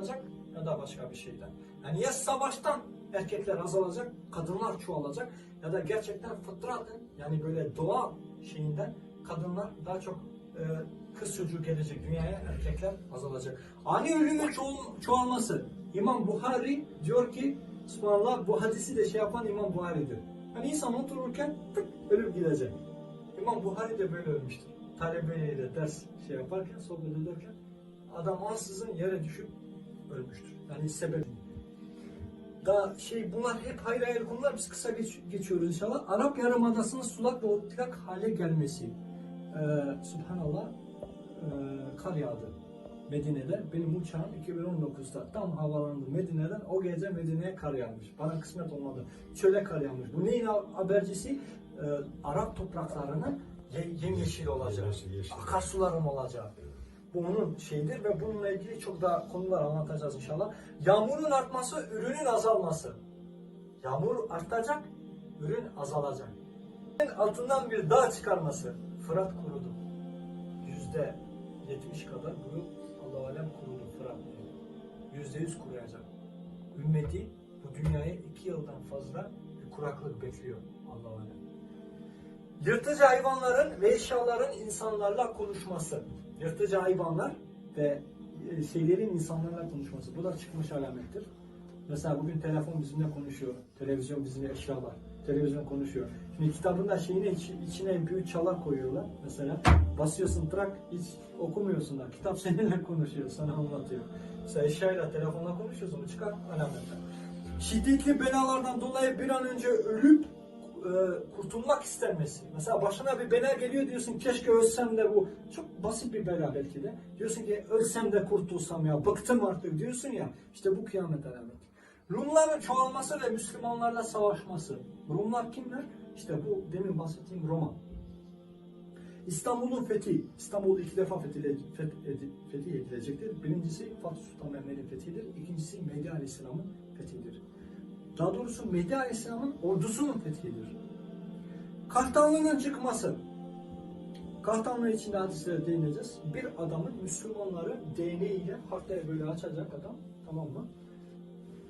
çıkacak ya da başka bir şeyden. Yani ya savaştan erkekler azalacak, kadınlar çoğalacak ya da gerçekten fıtratın yani böyle doğa şeyinden kadınlar daha çok e, kız çocuğu gelecek dünyaya, erkekler azalacak. Ani ölümün çoğul- çoğalması. İmam Buhari diyor ki, subhanallah bu hadisi de şey yapan İmam Buhari'dir. Hani insan otururken tık ölüp gidecek. İmam Buhari de böyle ölmüştür. Talebeyle ders şey yaparken, sohbet ederken adam ansızın yere düşüp ölmüştür. Yani sebep. Daha şey bunlar hep hayır hayır konular biz kısa geç- geçiyoruz inşallah. Arap Yarımadası'nın sulak ve otlak hale gelmesi. Ee, Subhanallah ee, kar yağdı Medine'de. Benim uçağım 2019'da tam havalandı Medine'den. O gece Medine'ye kar yağmış. Bana kısmet olmadı. Çöle kar yağmış. Bu neyin habercisi? Ee, Arap topraklarının ye- yemyeşil olacak. Akarsuların olacak. Bu onun şeyidir ve bununla ilgili çok daha konular anlatacağız inşallah. Yağmurun artması, ürünün azalması. Yağmur artacak, ürün azalacak. Altından bir dağ çıkarması. Fırat kurudu. Yüzde yetmiş kadar bu Allah alem kurudu Fırat. Yüzde yüz kuruyacak. Ümmeti bu dünyaya iki yıldan fazla bir kuraklık bekliyor Allah alem. Yırtıcı hayvanların ve eşyaların insanlarla konuşması. Yırtıcı hayvanlar ve e, şeylerin insanlarla konuşması. Bu da çıkmış alamettir. Mesela bugün telefon bizimle konuşuyor. Televizyon bizimle eşyalar. Televizyon konuşuyor. Şimdi kitabında şeyine iç- içine büyük çalar koyuyorlar. Mesela basıyorsun trak hiç okumuyorsun da. Kitap seninle konuşuyor, sana anlatıyor. Mesela eşyayla telefonla konuşuyorsun. Çıkar alametler. Şiddetli belalardan dolayı bir an önce ölüp e, kurtulmak istenmesi. Mesela başına bir bela geliyor diyorsun keşke ölsem de bu çok basit bir bela belki de. Diyorsun ki ölsem de kurtulsam ya bıktım artık diyorsun ya işte bu kıyamet alameti. Rumların çoğalması ve Müslümanlarla savaşması. Rumlar kimler? İşte bu demin bahsettiğim Roma. İstanbul'un fethi. İstanbul iki defa fethile- feth- edi- fetih edilecektir. Birincisi Fatih Sultan Mehmet'in fethidir. İkincisi Mehdi Aleyhisselam'ın fethidir. Daha doğrusu Mehdi Aleyhisselam'ın ordusunun fethidir. Kahtanlının çıkması. Kahtanlı içinde hadislere değineceğiz. Bir adamın Müslümanları değneğiyle haftaya böyle açacak adam tamam mı?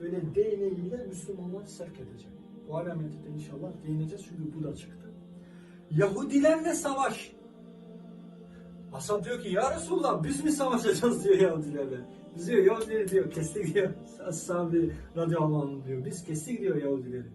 Böyle değneğiyle Müslümanları sevk edecek. Bu alameti de inşallah değineceğiz çünkü bu da çıktı. Yahudilerle savaş. Asad diyor ki ya Resulullah biz mi savaşacağız diyor Yahudilerle. Diyor Yahudileri diyor kestik diyor. Sahabe radıyallahu anh diyor. Biz kestik diyor Yahudileri.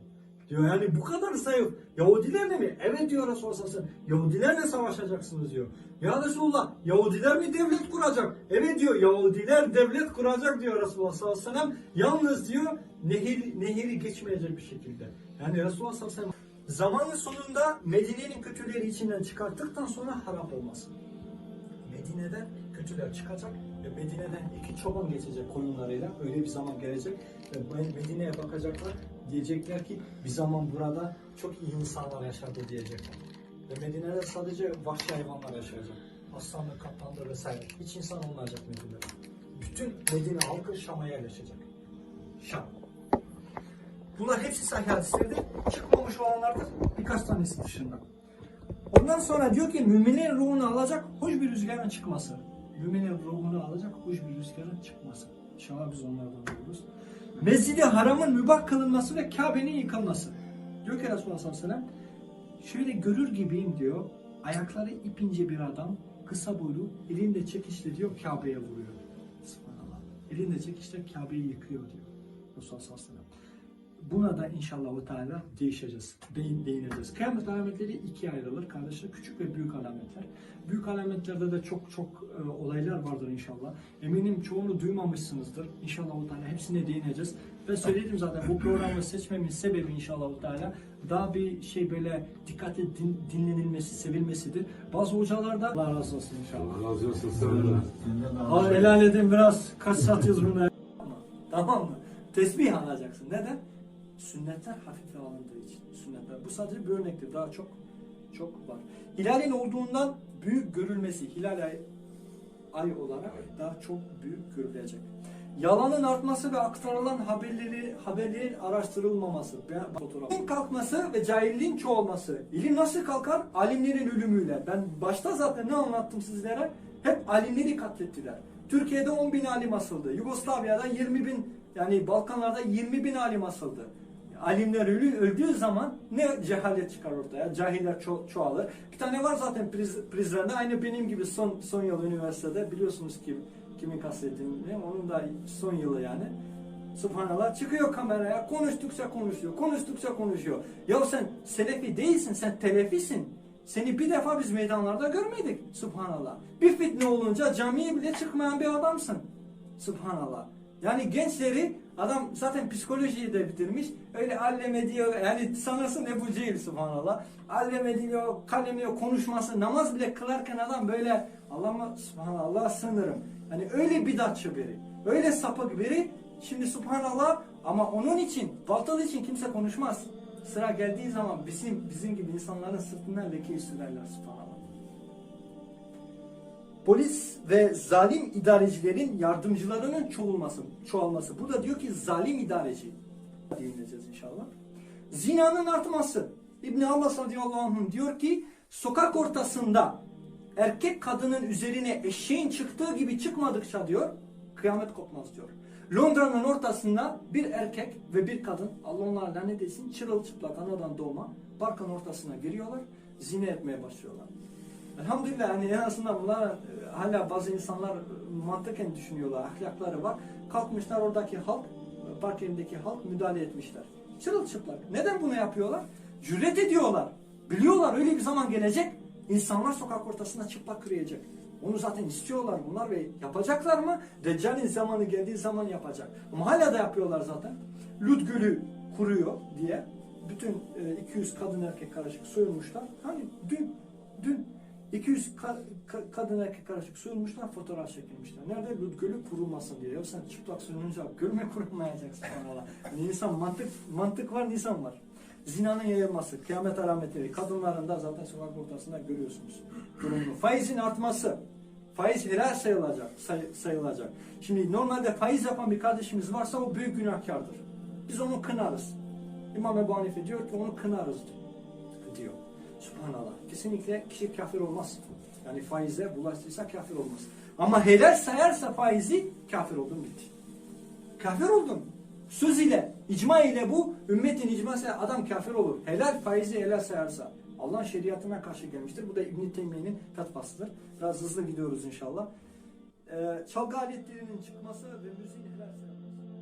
Diyor yani bu kadar zayıf. Yahudilerle mi? Evet diyor Resulullah sallallahu aleyhi. Yahudilerle savaşacaksınız diyor. Ya Resulullah Yahudiler mi devlet kuracak? Evet diyor Yahudiler devlet kuracak diyor Resulullah sallallahu. Yalnız diyor nehir, nehiri geçmeyecek bir şekilde. Yani Resulullah sallallahu aleyhi ve sellem zamanın sonunda Medine'nin kötüleri içinden çıkarttıktan sonra harap olması. Medine'den kötüler çıkacak ve Medine'den iki çoban geçecek koyunlarıyla. Öyle bir zaman gelecek ve Medine'ye bakacaklar. Diyecekler ki bir zaman burada çok iyi insanlar yaşadı diyecekler. Ve Medine'de sadece vahşi hayvanlar yaşayacak. Aslanlı, kaplanlı vesaire. Hiç insan olmayacak Medine'de. Bütün Medine halkı Şam'a yerleşecek. Şam. Bunlar hepsi sahih hadislerdir. Çıkmamış olanlardır. Birkaç tanesi dışında. Ondan sonra diyor ki müminin ruhunu alacak hoş bir rüzgarın çıkması. Müminin ruhunu alacak hoş bir rüzgarın çıkması. İnşallah biz onlardan oluruz. Mescidi haramın mübah kılınması ve Kabe'nin yıkılması. Diyor ki Resulullah sallallahu aleyhi ve sellem şöyle görür gibiyim diyor. Ayakları ipince bir adam kısa boylu elinde çekişle diyor Kabe'ye vuruyor. Elinde çekişle Kabe'yi yıkıyor diyor. Resulullah sallallahu aleyhi ve sellem. Buna da inşallah Teala değişeceğiz, değin, değineceğiz. Kıyamet alametleri ikiye ayrılır kardeşler. Küçük ve büyük alametler. Büyük alametlerde de çok çok e, olaylar vardır inşallah. Eminim çoğunu duymamışsınızdır. İnşallah Teala hepsine değineceğiz. Ve söyledim zaten bu programı seçmemin sebebi inşallah Teala daha bir şey böyle dikkatli din- dinlenilmesi, sevilmesidir. Bazı hocalar da Allah razı olsun inşallah. Allah razı olsun helal edin biraz kaç satıyoruz bunu. Tamam mı? Tesbih alacaksın. Neden? Sünnetler hafife alındığı için. Sünnetler. Bu sadece bir örnektir. Daha çok çok var. Hilalin olduğundan büyük görülmesi. Hilal ay, ay olarak daha çok büyük görülecek. Yalanın artması ve aktarılan haberleri haberlerin araştırılmaması, fotoğrafın kalkması ve cahilliğin çoğalması. İlim nasıl kalkar? Alimlerin ölümüyle. Ben başta zaten ne anlattım sizlere? Hep alimleri katlettiler. Türkiye'de 10 bin alim asıldı. Yugoslavya'da 20 bin yani Balkanlarda 20 bin alim asıldı. Alimler ölü, öldüğü zaman ne cehalet çıkar ortaya? Cahiller ço- çoğalır. Bir tane var zaten priz, Prizren'de aynı benim gibi son son yıl üniversitede biliyorsunuz ki kimin kastettiğini onun da son yılı yani. Subhanallah çıkıyor kameraya konuştukça konuşuyor konuştukça konuşuyor. Ya sen selefi değilsin sen telefisin. Seni bir defa biz meydanlarda görmedik. Subhanallah. Bir fitne olunca camiye bile çıkmayan bir adamsın. Subhanallah. Yani gençleri adam zaten psikolojiyi de bitirmiş. Öyle alleme diyor yani sanırsın Ebu Cehil subhanallah. Alleme diyor, kalem diyor, konuşması, namaz bile kılarken adam böyle Allah'ıma subhanallah sığınırım. Hani öyle bidatçı biri. Öyle sapık biri. Şimdi subhanallah ama onun için, batıl için kimse konuşmaz. Sıra geldiği zaman bizim bizim gibi insanların sırtından leke sürerler subhanallah. Polis ve zalim idarecilerin yardımcılarının çoğulması, çoğalması. Burada diyor ki zalim idareci. Dinleyeceğiz inşallah. Zinanın artması. İbn Abbas radıyallahu anh diyor ki sokak ortasında erkek kadının üzerine eşeğin çıktığı gibi çıkmadıkça diyor kıyamet kopmaz diyor. Londra'nın ortasında bir erkek ve bir kadın Allah onlara lanet etsin çırılçıplak anadan doğma parkın ortasına giriyorlar zine etmeye başlıyorlar. Elhamdülillah hani en azından bunlar e, hala bazı insanlar e, mantıken düşünüyorlar, ahlakları var. Kalkmışlar oradaki halk, e, park yerindeki halk müdahale etmişler. Çırılçıplak. Neden bunu yapıyorlar? Cüret ediyorlar. Biliyorlar öyle bir zaman gelecek. insanlar sokak ortasında çıplak yürüyecek. Onu zaten istiyorlar bunlar ve yapacaklar mı? Deccal'in zamanı geldiği zaman yapacak. Ama hala da yapıyorlar zaten. Lut Gölü kuruyor diye bütün e, 200 kadın erkek karışık soyulmuşlar. Hani dün dün 200 ka- ka- kadın erkek karışık soyulmuşlar fotoğraf çekilmişler. Nerede? Lut Gölü kurulmasın diye. Ya sen çıplak soyununca göl mü kurulmayacaksın falan. Yani insan mantık mantık var, insan var. Zinanın yayılması, kıyamet alametleri, kadınların da zaten sokak ortasında görüyorsunuz. Durumunu. Faizin artması, faiz helal sayılacak, say- sayılacak. Şimdi normalde faiz yapan bir kardeşimiz varsa o büyük günahkardır. Biz onu kınarız. İmam Ebu Hanife diyor ki onu kınarız diyor. Subhanallah. Kesinlikle kişi kafir olmaz. Yani faize bulaştıysa kafir olmaz. Ama helal sayarsa faizi kafir oldun bitti. Kafir oldun. Söz ile, icma ile bu ümmetin icması adam kafir olur. Helal faizi helal sayarsa. Allah'ın şeriatına karşı gelmiştir. Bu da İbn-i Teymiye'nin fetvasıdır. Biraz hızlı gidiyoruz inşallah. Ee, çalgı aletlerinin çıkması ve müziğin helal sayılması.